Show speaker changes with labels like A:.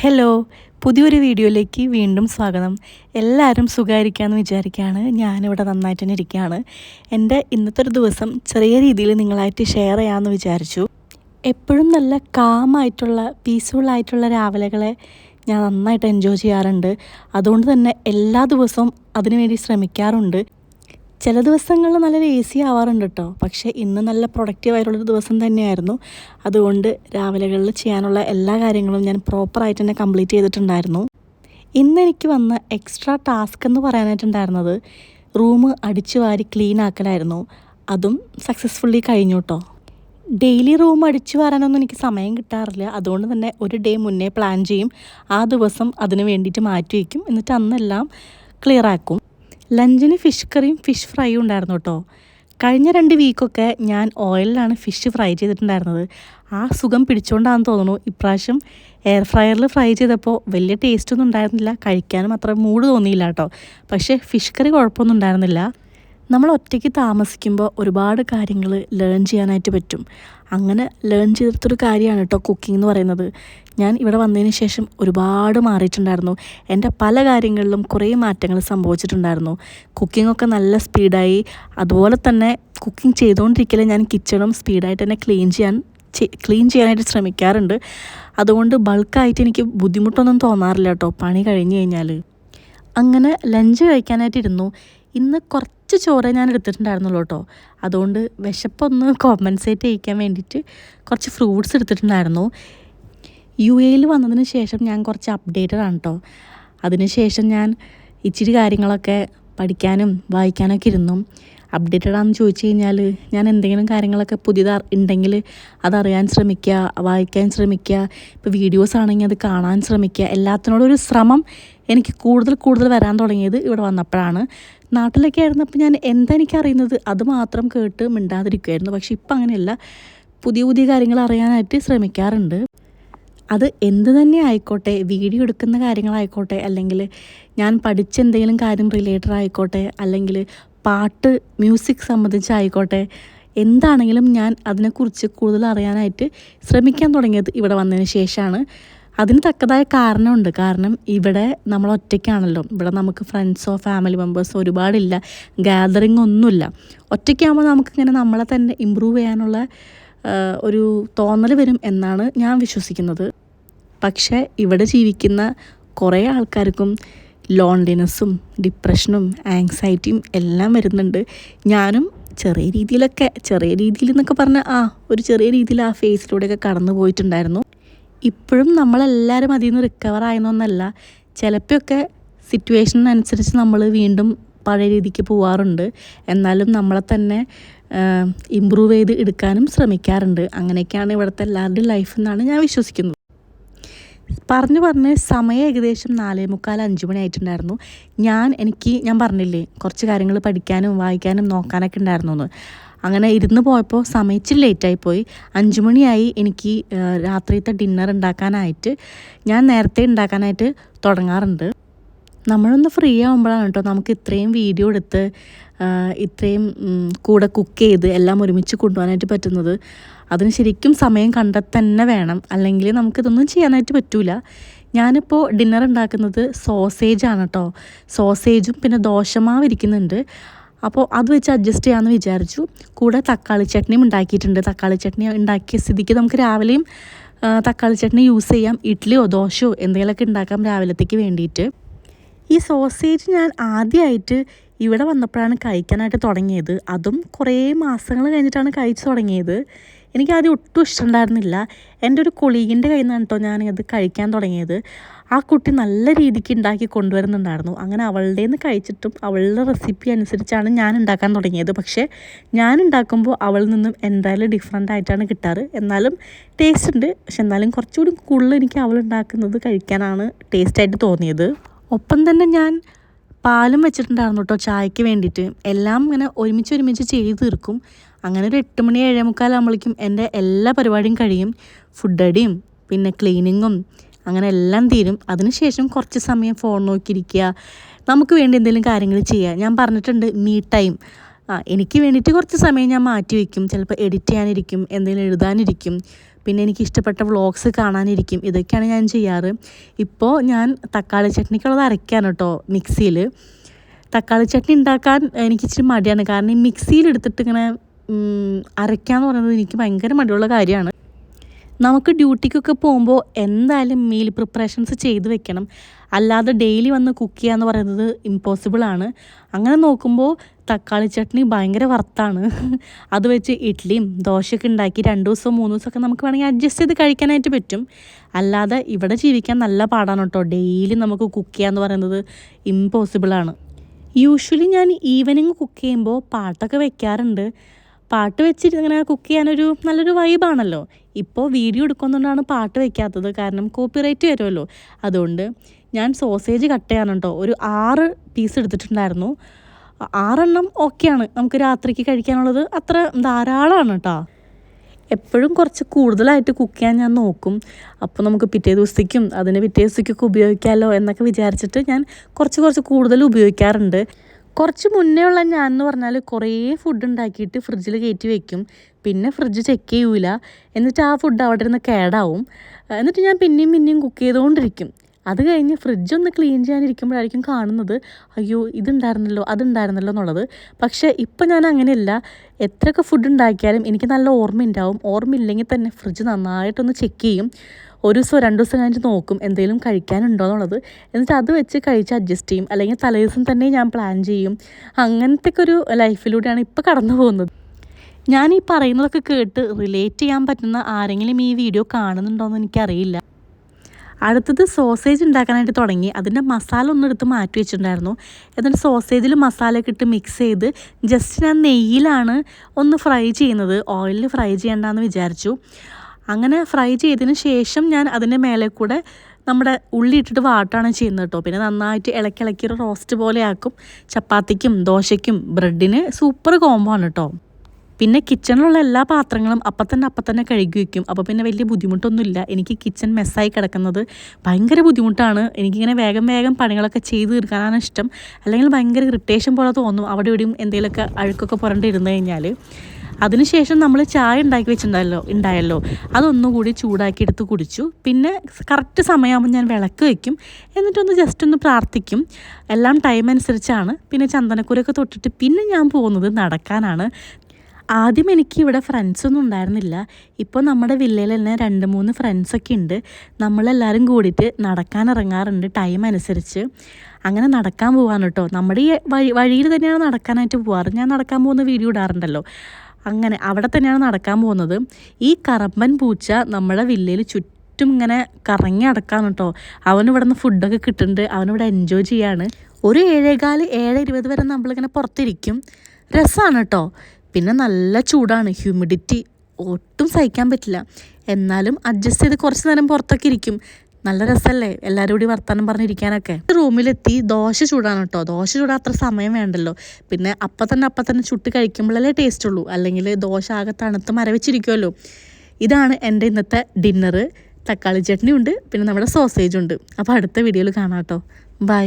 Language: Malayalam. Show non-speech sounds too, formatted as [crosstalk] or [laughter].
A: ഹലോ പുതിയൊരു വീഡിയോയിലേക്ക് വീണ്ടും സ്വാഗതം. എല്ലാവരും സുഖമായിരിക്കാമെന്ന് വിചാരിക്കുകയാണ്. ഞാനിവിടെ നന്നായിട്ട് തന്നെ ഇരിക്കുകയാണ്. എന്റെ ഇന്നത്തെ ഒരു ദിവസം ചെറിയ രീതിയിൽ നിങ്ങളായിട്ട് ഷെയർ ചെയ്യാമെന്ന് വിചാരിച്ചു. എപ്പോഴും നല്ല കാമായിട്ടുള്ള പീസ്ഫുൾ രാവിലെകളെ ഞാൻ നന്നായിട്ട് എൻജോയ് ചെയ്യാറുണ്ട്. അതുകൊണ്ട് തന്നെ എല്ലാ ദിവസവും അതിനുവേണ്ടി ശ്രമിക്കാറുണ്ട്. ചില ദിവസങ്ങളിൽ നല്ല ലേസി ആവാറുണ്ട് കേട്ടോ പക്ഷേ ഇന്ന് നല്ല പ്രൊഡക്റ്റീവ് ആയിട്ടുള്ളൊരു ദിവസം തന്നെയായിരുന്നു. അതുകൊണ്ട് രാവിലെകളിൽ ചെയ്യാനുള്ള എല്ലാ കാര്യങ്ങളും ഞാൻ പ്രോപ്പറായിട്ട് തന്നെ കംപ്ലീറ്റ് ചെയ്തിട്ടുണ്ടായിരുന്നു. ഇന്ന് എനിക്ക് വന്ന എക്സ്ട്രാ ടാസ്ക് എന്ന് പറയാനായിട്ടുണ്ടായിരുന്നത് റൂം അടിച്ചു വാരി ക്ലീൻ ആക്കലായിരുന്നു. അതും സക്സസ്ഫുള്ളി കഴിഞ്ഞു കേട്ടോ ഡെയിലി റൂം അടിച്ചു വരാനൊന്നും എനിക്ക് സമയം കിട്ടാറില്ല. അതുകൊണ്ട് തന്നെ ഒരു ഡേ മുന്നേ പ്ലാൻ ചെയ്യും. ആ ദിവസം അതിന് വേണ്ടിയിട്ട് മാറ്റി വയ്ക്കും. എന്നിട്ട് അന്നെല്ലാം ക്ലിയർ ആക്കും. ലഞ്ചിന് ഫിഷ് കറിയും ഫിഷ് ഫ്രൈയും ഉണ്ടായിരുന്നു കേട്ടോ. കഴിഞ്ഞ രണ്ട് വീക്കൊക്കെ ഞാൻ ഓയിലിലാണ് ഫിഷ് ഫ്രൈ ചെയ്തിട്ടുണ്ടായിരുന്നത്. ആ സുഖം പിടിച്ചുകൊണ്ടാണെന്ന് തോന്നുന്നു. ഇപ്രാവശ്യം എയർ ഫ്രയറിൽ ഫ്രൈ ചെയ്തപ്പോൾ വലിയ ടേസ്റ്റൊന്നും ഉണ്ടായിരുന്നില്ല. കഴിക്കാനും അത്ര മൂഡ് തോന്നിയില്ല കേട്ടോ. പക്ഷേ ഫിഷ് കറി കുഴപ്പമൊന്നും ഉണ്ടായിരുന്നില്ല. നമ്മൾ ഒറ്റയ്ക്ക് താമസിക്കുമ്പോൾ ഒരുപാട് കാര്യങ്ങൾ ലേൺ ചെയ്യാനായിട്ട് പറ്റും. അങ്ങനെ ലേൺ ചെയ്തെടുത്തൊരു കാര്യമാണ് കേട്ടോ കുക്കിംഗ് എന്ന് പറയുന്നത്. ഞാൻ ഇവിടെ വന്നതിന് ശേഷം ഒരുപാട് മാറിയിട്ടുണ്ടായിരുന്നു. എന്റെ പല കാര്യങ്ങളിലും കുറേ മാറ്റങ്ങൾ സംഭവിച്ചിട്ടുണ്ടായിരുന്നു. കുക്കിംഗ് ഒക്കെ നല്ല സ്പീഡായി അതുപോലെ തന്നെ കുക്കിംഗ് ചെയ്തുകൊണ്ടിരിക്കലേ ഞാൻ കിച്ചണും സ്പീഡായിട്ട് തന്നെ ക്ലീൻ ചെയ്യാൻ ക്ലീൻ ചെയ്യാനായിട്ട് ശ്രമിക്കാറുണ്ട്. അതുകൊണ്ട് ബൾക്കായിട്ട് എനിക്ക് ബുദ്ധിമുട്ടൊന്നും തോന്നാറില്ല കേട്ടോ പണി കഴിഞ്ഞ് കഴിഞ്ഞാൽ അങ്ങനെ ലഞ്ച് കഴിക്കാനായിട്ടിരുന്നു ഇന്ന് കുറച്ച് ചോറ് ഞാൻ എടുത്തിട്ടുണ്ടായിരുന്നുള്ളൂ കേട്ടോ. അതുകൊണ്ട് വിശപ്പൊന്ന് കോമ്പൻസേറ്റ് ചെയ്യിക്കാൻ വേണ്ടിയിട്ട് കുറച്ച് ഫ്രൂട്ട്സ് എടുത്തിട്ടുണ്ടായിരുന്നു. യു എയിൽ വന്നതിന് ശേഷം ഞാൻ കുറച്ച് അപ്ഡേറ്റഡ് ആണ് കേട്ടോ അതിനുശേഷം ഞാൻ ഇച്ചിരി കാര്യങ്ങളൊക്കെ പഠിക്കാനും വായിക്കാനൊക്കെ ഇരുന്നു. അപ്ഡേറ്റഡ് ആണെന്ന് ചോദിച്ചു കഴിഞ്ഞാൽ ഞാൻ എന്തെങ്കിലും കാര്യങ്ങളൊക്കെ പുതിയത് ഉണ്ടെങ്കിൽ അതറിയാൻ ശ്രമിക്കുക വായിക്കാൻ ശ്രമിക്കുക ഇപ്പോൾ വീഡിയോസ് ആണെങ്കിൽ അത് കാണാൻ ശ്രമിക്കുക. ഒരു ശ്രമം എനിക്ക് കൂടുതൽ കൂടുതൽ വരാൻ തുടങ്ങിയത് ഇവിടെ വന്നപ്പോഴാണ്. നാട്ടിലൊക്കെ ആയിരുന്നപ്പോൾ ഞാൻ എന്താ എനിക്കറിയുന്നത് അത് മാത്രം കേട്ട് മിണ്ടാതിരിക്കുമായിരുന്നു പക്ഷെ ഇപ്പം അങ്ങനെയല്ല. പുതിയ പുതിയ കാര്യങ്ങൾ അറിയാനായിട്ട് ശ്രമിക്കാറുണ്ട്. അത് എന്ത് തന്നെ ആയിക്കോട്ടെ വീഡിയോ എടുക്കുന്ന കാര്യങ്ങളായിക്കോട്ടെ അല്ലെങ്കിൽ ഞാൻ പഠിച്ച എന്തെങ്കിലും കാര്യം റിലേറ്റഡ് ആയിക്കോട്ടെ അല്ലെങ്കിൽ പാട്ട് മ്യൂസിക് സംബന്ധിച്ചായിക്കോട്ടെ എന്താണെങ്കിലും ഞാൻ അതിനെക്കുറിച്ച് കൂടുതൽ അറിയാനായിട്ട് ശ്രമിക്കാൻ തുടങ്ങിയത് ഇവിടെ വന്നതിന് ശേഷമാണ്. അതിന് തക്കതായ കാരണമുണ്ട്. കാരണം ഇവിടെ നമ്മൾ ഒറ്റയ്ക്കാണല്ലോ. ഇവിടെ നമുക്ക് ഫ്രണ്ട്സോ ഫാമിലി മെമ്പേഴ്സോ ഒരുപാടില്ല. ഗാദറിങ് ഒന്നുമില്ല. ഒറ്റയ്ക്കാകുമ്പോൾ നമുക്കിങ്ങനെ നമ്മളെ തന്നെ ഇമ്പ്രൂവ് ചെയ്യാനുള്ള ഒരു തോന്നൽ വരും എന്നാണ് ഞാൻ വിശ്വസിക്കുന്നത്. പക്ഷേ ഇവിടെ ജീവിക്കുന്ന കുറേ ആൾക്കാർക്കും ലോൺലിനെസ്സും ഡിപ്രഷനും ആങ്സൈറ്റിയും എല്ലാം വരുന്നുണ്ട്. ഞാനും ചെറിയ രീതിയിലൊക്കെ ചെറിയ രീതിയിൽ എന്നൊക്കെ പറഞ്ഞാൽ ആ ഒരു ചെറിയ രീതിയിൽ ആ ഫേസിലൂടെയൊക്കെ കടന്നു പോയിട്ടുണ്ടായിരുന്നു. ഇപ്പോഴും നമ്മളെല്ലാവരും അതിൽ നിന്ന് റിക്കവർ ആയെന്നൊന്നല്ല ചിലപ്പോഴൊക്കെ സിറ്റുവേഷനനുസരിച്ച് നമ്മൾ വീണ്ടും പഴയ രീതിക്ക് പോവാറുണ്ട്. എന്നാലും നമ്മളെ തന്നെ ഇമ്പ്രൂവ് ചെയ്ത് എടുക്കാനും ശ്രമിക്കാറുണ്ട്. അങ്ങനെയൊക്കെയാണ് ഇവിടുത്തെ എല്ലാവരുടെയും ലൈഫ് എന്നാണ് ഞാൻ വിശ്വസിക്കുന്നത്. പറഞ്ഞു പറഞ്ഞ് സമയം ഏകദേശം നാലേ മുക്കാൽ അഞ്ച് മണി ആയിട്ടുണ്ടായിരുന്നു. ഞാൻ എനിക്ക് ഞാൻ പറഞ്ഞില്ലേ കുറച്ച് കാര്യങ്ങൾ പഠിക്കാനും വായിക്കാനും നോക്കാനൊക്കെ ഉണ്ടായിരുന്നു എന്ന്. അങ്ങനെ ഇരുന്ന് പോയപ്പോൾ സമയത്ത് ലേറ്റായി പോയി. അഞ്ച് മണിയായി എനിക്ക് രാത്രിയത്തെ ഡിന്നർ ഉണ്ടാക്കാനായിട്ട്. ഞാൻ നേരത്തെ ഉണ്ടാക്കാനായിട്ട് തുടങ്ങാറുണ്ട്. നമ്മളൊന്ന് ഫ്രീ ആകുമ്പോഴാണ് കേട്ടോ നമുക്ക് ഇത്രയും വീഡിയോ എടുത്ത് ഇത്രയും കൂടെ കുക്ക് ചെയ്ത് എല്ലാം ഒരുമിച്ച് കൊണ്ടുപോകാനായിട്ട് പറ്റുന്നത്. അതിന് ശരിക്കും സമയം കണ്ടെത്തന്നെ വേണം. അല്ലെങ്കിൽ നമുക്കിതൊന്നും ചെയ്യാനായിട്ട് പറ്റൂല. ഞാനിപ്പോൾ ഡിന്നർ ഉണ്ടാക്കുന്നത് സോസേജാണ് കേട്ടോ. സോസേജും പിന്നെ ദോശമാവ് ഇരിക്കുന്നുണ്ട്. അപ്പോൾ അത് വെച്ച് അഡ്ജസ്റ്റ് ചെയ്യാമെന്ന് വിചാരിച്ചു. കൂടെ തക്കാളി ചട്നിയും ഉണ്ടാക്കിയിട്ടുണ്ട്. തക്കാളി ചട്നി ഉണ്ടാക്കിയ സ്ഥിതിക്ക് നമുക്ക് രാവിലെയും തക്കാളി ചട്നി യൂസ് ചെയ്യാം. ഇഡ്ഡലിയോ ദോശയോ എന്തെങ്കിലുമൊക്കെ ഉണ്ടാക്കാം രാവിലത്തേക്ക് വേണ്ടിയിട്ട്. ഈ സോസേജ് ഞാൻ ആദ്യമായിട്ട് ഇവിടെ വന്നപ്പോഴാണ് കഴിക്കാനായിട്ട് തുടങ്ങിയത്. അതും കുറേ മാസങ്ങൾ കഴിഞ്ഞിട്ടാണ് കഴിച്ചു തുടങ്ങിയത്. എനിക്ക് ആദ്യം ഒട്ടും ഇഷ്ടമുണ്ടായിരുന്നില്ല. എന്റെ ഒരു കൊളീഗിന്റെ കയ്യിൽ നിന്നാണ് കേട്ടോ ഞാനത് കഴിക്കാൻ തുടങ്ങിയത്. ആ കുട്ടി നല്ല രീതിക്ക് ഉണ്ടാക്കി കൊണ്ടുവരുന്നുണ്ടായിരുന്നു. അങ്ങനെ അവളുടെ നിന്ന് കഴിച്ചിട്ടും അവളുടെ റെസിപ്പി അനുസരിച്ചാണ് ഞാൻ ഉണ്ടാക്കാൻ തുടങ്ങിയത്. പക്ഷേ ഞാൻ ഉണ്ടാക്കുമ്പോൾ അവളിൽ നിന്നും എന്തായാലും ഡിഫറെന്റ് ആയിട്ടാണ് കിട്ടാറ്. എന്നാലും ടേസ്റ്റ് ഉണ്ട്. പക്ഷെ എന്നാലും കുറച്ചുകൂടി കൂടുതൽ എനിക്ക് അവൾ ഉണ്ടാക്കുന്നത് കഴിക്കാനാണ് ടേസ്റ്റായിട്ട് തോന്നിയത്. ഒപ്പം തന്നെ ഞാൻ പാലും വെച്ചിട്ടുണ്ടായിരുന്നു കേട്ടോ ചായക്ക് വേണ്ടിയിട്ട്. എല്ലാം ഇങ്ങനെ ഒരുമിച്ച് ഒരുമിച്ച് ചെയ്ത് തീർക്കും. അങ്ങനെ ഒരു എട്ട് മണി ഏഴേ മുക്കാലാകുമ്പോഴേക്കും എന്റെ എല്ലാ പരിപാടിയും കഴിയും. ഫുഡ് അടിയും പിന്നെ ക്ലീനിങ്ങും അങ്ങനെ എല്ലാം തീരും. അതിനുശേഷം കുറച്ച് സമയം ഫോൺ നോക്കിയിരിക്കുക. നമുക്ക് വേണ്ടി എന്തെങ്കിലും കാര്യങ്ങൾ ചെയ്യുക. ഞാൻ പറഞ്ഞിട്ടുണ്ട് മീ ടൈം ആ എനിക്ക് വേണ്ടിയിട്ട് കുറച്ച് സമയം ഞാൻ മാറ്റി വയ്ക്കും. ചിലപ്പോൾ എഡിറ്റ് ചെയ്യാനിരിക്കും എന്തെങ്കിലും എഴുതാനിരിക്കും. പിന്നെ എനിക്ക് ഇഷ്ടപ്പെട്ട വ്ളോഗ്സ് കാണാനിരിക്കും. ഇതൊക്കെയാണ് ഞാൻ ചെയ്യാറ്. ഇപ്പോൾ ഞാൻ തക്കാളി ചട്നിക്കുള്ളത് അരയ്ക്കാൻ കേട്ടോ മിക്സിയിൽ തക്കാളി ചട്നി ഉണ്ടാക്കാൻ എനിക്ക് ഇച്ചിരി മടിയാണ്. കാരണം ഈ മിക്സിയിൽ എടുത്തിട്ട് ഇങ്ങനെ അരയ്ക്കാന്ന് പറയുന്നത് എനിക്ക് ഭയങ്കര മടിയുള്ള കാര്യമാണ്. നമുക്ക് ഡ്യൂട്ടിക്കൊക്കെ പോകുമ്പോൾ എന്തായാലും മീൽ പ്രിപ്പറേഷൻസ് ചെയ്ത് വെക്കണം. അല്ലാതെ ഡെയിലി വന്ന് കുക്ക് ചെയ്യുക എന്ന് പറയുന്നത് ഇമ്പോസിബിളാണ് അങ്ങനെ നോക്കുമ്പോൾ തക്കാളി ചട്നി ഭയങ്കര വർത്താണ്. [laughs] അത് വെച്ച് ഇഡ്ഡലിയും ദോശയൊക്കെ ഉണ്ടാക്കി രണ്ട് ദിവസം മൂന്ന് ദിവസമൊക്കെ നമുക്ക് വേണമെങ്കിൽ അഡ്ജസ്റ്റ് ചെയ്ത് കഴിക്കാനായിട്ട് പറ്റും. അല്ലാതെ ഇവിടെ ജീവിക്കാൻ നല്ല പാടാണ് കേട്ടോ. ഡെയിലി നമുക്ക് കുക്ക് ചെയ്യുക എന്ന് പറയുന്നത് ഇമ്പോസിബിളാണ് യൂഷ്വലി ഞാൻ ഈവനിങ് കുക്ക് ചെയ്യുമ്പോൾ പാട്ടൊക്കെ വെക്കാറുണ്ട്. പാട്ട് വെച്ചിട്ട് ഇങ്ങനെ കുക്ക് ചെയ്യാനൊരു നല്ലൊരു വൈബാണല്ലോ. ഇപ്പോൾ വീഡിയോ എടുക്കുന്നതുകൊണ്ടാണ് പാട്ട് വെക്കാത്തത്. കാരണം കോപ്പിറൈറ്റ് വരുമല്ലോ അതുകൊണ്ട് ഞാൻ സോസേജ് കട്ട് ചെയ്യാൻ കേട്ടോ ഒരു ആറ് പീസ് എടുത്തിട്ടുണ്ടായിരുന്നു. ആറെണ്ണം ഓക്കെയാണ് നമുക്ക് രാത്രിക്ക് കഴിക്കാനുള്ളത്. അത്ര ധാരാളമാണ് കേട്ടോ എപ്പോഴും കുറച്ച് കൂടുതലായിട്ട് കുക്ക് ചെയ്യാൻ ഞാൻ നോക്കും. അപ്പോൾ നമുക്ക് പിറ്റേ ദിവസത്തേക്കും അതിന് പിറ്റേ ദിവസത്തേക്കൊക്കെ ഉപയോഗിക്കാമല്ലോ എന്നൊക്കെ വിചാരിച്ചിട്ട് ഞാൻ കുറച്ച് കുറച്ച് കൂടുതൽ ഉപയോഗിക്കാറുണ്ട്. കുറച്ച് മുന്നേ ഉള്ള ഞാൻ എന്ന് പറഞ്ഞാൽ കുറേ ഫുഡ് ഉണ്ടാക്കിയിട്ട് ഫ്രിഡ്ജിൽ കയറ്റി വെക്കും. പിന്നെ ഫ്രിഡ്ജ് ചെക്ക് ചെയ്യൂല. എന്നിട്ട് ആ ഫുഡ് അവിടെ ഇരുന്ന് കേടാവും. എന്നിട്ട് ഞാൻ പിന്നെയും പിന്നെയും കുക്ക് ചെയ്തുകൊണ്ടിരിക്കും അത് കഴിഞ്ഞ് ഫ്രിഡ്ജ് ഒന്ന് ക്ലീൻ ചെയ്യാനിരിക്കുമ്പോഴായിരിക്കും കാണുന്നത്. അയ്യോ ഇതുണ്ടായിരുന്നല്ലോ അതുണ്ടായിരുന്നല്ലോ എന്നുള്ളത്. പക്ഷേ ഇപ്പം ഞാൻ അങ്ങനെയല്ല. എത്രയൊക്കെ ഫുഡ് ഉണ്ടാക്കിയാലും എനിക്ക് നല്ല ഓർമ്മ ഉണ്ടാവും ഓർമ്മ ഇല്ലെങ്കിൽ തന്നെ ഫ്രിഡ്ജ് നന്നായിട്ടൊന്ന് ചെക്ക് ചെയ്യും. ഒരു ദിവസം രണ്ട് ദിവസം കഴിഞ്ഞിട്ട് നോക്കും എന്തെങ്കിലും കഴിക്കാനുണ്ടോ എന്നുള്ളത്. എന്നിട്ട് അത് വെച്ച് കഴിച്ച് അഡ്ജസ്റ്റ് ചെയ്യും. അല്ലെങ്കിൽ തലേദിവസം തന്നെ ഞാൻ പ്ലാൻ ചെയ്യും. അങ്ങനത്തെ ഒരു ലൈഫിലൂടെയാണ് ഇപ്പോൾ കടന്നു പോകുന്നത്. ഞാൻ ഈ പറയുന്നതൊക്കെ കേട്ട് റിലേറ്റ് ചെയ്യാൻ പറ്റുന്ന ആരെങ്കിലും ഈ വീഡിയോ കാണുന്നുണ്ടോയെന്ന് എനിക്കറിയില്ല. അടുത്തത് സോസേജ് ഉണ്ടാക്കാനായിട്ട് തുടങ്ങി. അതിന്റെ മസാല ഒന്ന് എടുത്ത് മാറ്റി വെച്ചിട്ടുണ്ടായിരുന്നു. എന്നിട്ട് സോസേജിൽ മസാലയൊക്കെ ഇട്ട് മിക്സ് ചെയ്ത് ജസ്റ്റ് ഞാൻ നെയ്യിലാണ് ഒന്ന് ഫ്രൈ ചെയ്യുന്നത്. ഓയിലിൽ ഫ്രൈ ചെയ്യണ്ടെന്ന് വിചാരിച്ചു. അങ്ങനെ ഫ്രൈ ചെയ്തതിന് ശേഷം ഞാൻ അതിന്റെ മേലെ കൂടെ നമ്മുടെ ഉള്ളി ഇട്ടിട്ട് വാട്ടാണ് ചെയ്യുന്നത് കേട്ടോ. പിന്നെ നന്നായിട്ട് ഇളക്കി ഇളക്കി ഒരു റോസ്റ്റ് പോലെ ആക്കും. ചപ്പാത്തിക്കും ദോശയ്ക്കും ബ്രെഡിന് സൂപ്പർ കോംബോ ആണ് കേട്ടോ. പിന്നെ കിച്ചണിലുള്ള എല്ലാ പാത്രങ്ങളും അപ്പം തന്നെ തന്നെ കഴുകി വയ്ക്കും അപ്പോൾ പിന്നെ വലിയ ബുദ്ധിമുട്ടൊന്നുമില്ല. എനിക്ക് കിച്ചൺ മെസ്സായി കിടക്കുന്നത് ഭയങ്കര ബുദ്ധിമുട്ടാണ്. എനിക്കിങ്ങനെ വേഗം വേഗം പണികളൊക്കെ ചെയ്ത് തീർക്കാനാണ് ഇഷ്ടം. അല്ലെങ്കിൽ ഭയങ്കര ഇറിറ്റേഷൻ പോലെ തോന്നും അവിടെ ഇവിടെയും എന്തെങ്കിലുമൊക്കെ അഴുക്കൊക്കെ പുരണ്ടിരുന്ന് കഴിഞ്ഞാൽ അതിനുശേഷം നമ്മൾ ചായ ഉണ്ടാക്കി വെച്ചിട്ടുണ്ടല്ലോ ഉണ്ടായല്ലോ. അതൊന്നുകൂടി ചൂടാക്കി എടുത്ത് കുടിച്ചു. പിന്നെ കറക്റ്റ് സമയമാകുമ്പോൾ ഞാൻ വിളക്ക് വയ്ക്കും എന്നിട്ടൊന്ന് ജസ്റ്റ് ഒന്ന് പ്രാർത്ഥിക്കും. എല്ലാം ടൈം അനുസരിച്ചാണ്. പിന്നെ ചന്ദനക്കുരൊക്കെ തൊട്ടിട്ട് പിന്നെ ഞാൻ പോകുന്നത് നടക്കാനാണ്. ആദ്യം എനിക്ക് ഇവിടെ ഫ്രണ്ട്സൊന്നും ഉണ്ടായിരുന്നില്ല. ഇപ്പോൾ നമ്മുടെ വില്ലയിൽ തന്നെ രണ്ട് മൂന്ന് ഫ്രണ്ട്സൊക്കെ ഉണ്ട്. നമ്മളെല്ലാവരും കൂടിയിട്ട് നടക്കാൻ ഇറങ്ങാറുണ്ട് ടൈം അനുസരിച്ച്. അങ്ങനെ നടക്കാൻ പോകാൻ കേട്ടോ. നമ്മുടെ ഈ വഴി വഴിയിൽ തന്നെയാണ് നടക്കാനായിട്ട് പോകാറ് ഞാൻ നടക്കാൻ പോകുന്ന വീഡിയോ ഇടാറുണ്ടല്ലോ. അങ്ങനെ അവിടെ തന്നെയാണ് നടക്കാൻ പോകുന്നത്. ഈ കറമ്പൻ പൂച്ച നമ്മുടെ വില്ലയിൽ ചുറ്റും ഇങ്ങനെ കറങ്ങി അടക്കാൻ കേട്ടോ. അവനിവിടെ നിന്ന് ഫുഡൊക്കെ കിട്ടുന്നുണ്ട്. അവനിവിടെ എൻജോയ് ചെയ്യാണ്. ഒരു ഏഴേകാൽ ഏഴ് ഇരുപത് വരെ നമ്മളിങ്ങനെ പുറത്തിരിക്കും. രസമാണ് കേട്ടോ. പിന്നെ നല്ല ചൂടാണ്. ഹ്യൂമിഡിറ്റി ഒട്ടും സഹിക്കാൻ പറ്റില്ല. എന്നാലും അഡ്ജസ്റ്റ് ചെയ്ത് കുറച്ച് നേരം പുറത്തൊക്കെ ഇരിക്കും. നല്ല രസമല്ലേ എല്ലാവരും കൂടി വർത്തമാനം പറഞ്ഞിരിക്കാനൊക്കെ. റൂമിലെത്തി. ദോശ ചൂടാണ് കേട്ടോ ദോശ ചൂടാൻ അത്ര സമയം വേണ്ടല്ലോ. പിന്നെ അപ്പം തന്നെ അപ്പം തന്നെ ചുട്ട് കഴിക്കുമ്പോഴല്ലേ ടേസ്റ്റ് ഉള്ളൂ. അല്ലെങ്കിൽ ദോശ ആകെ തണുത്ത് മരവിച്ചിരിക്കുമല്ലോ ഇതാണ് എന്റെ ഇന്നത്തെ ഡിന്നറ് തക്കാളി ചട്നി ഉണ്ട് പിന്നെ നമ്മുടെ സോസേജ് ഉണ്ട്. അപ്പോൾ അടുത്ത വീഡിയോയിൽ കാണാം കേട്ടോ ബൈ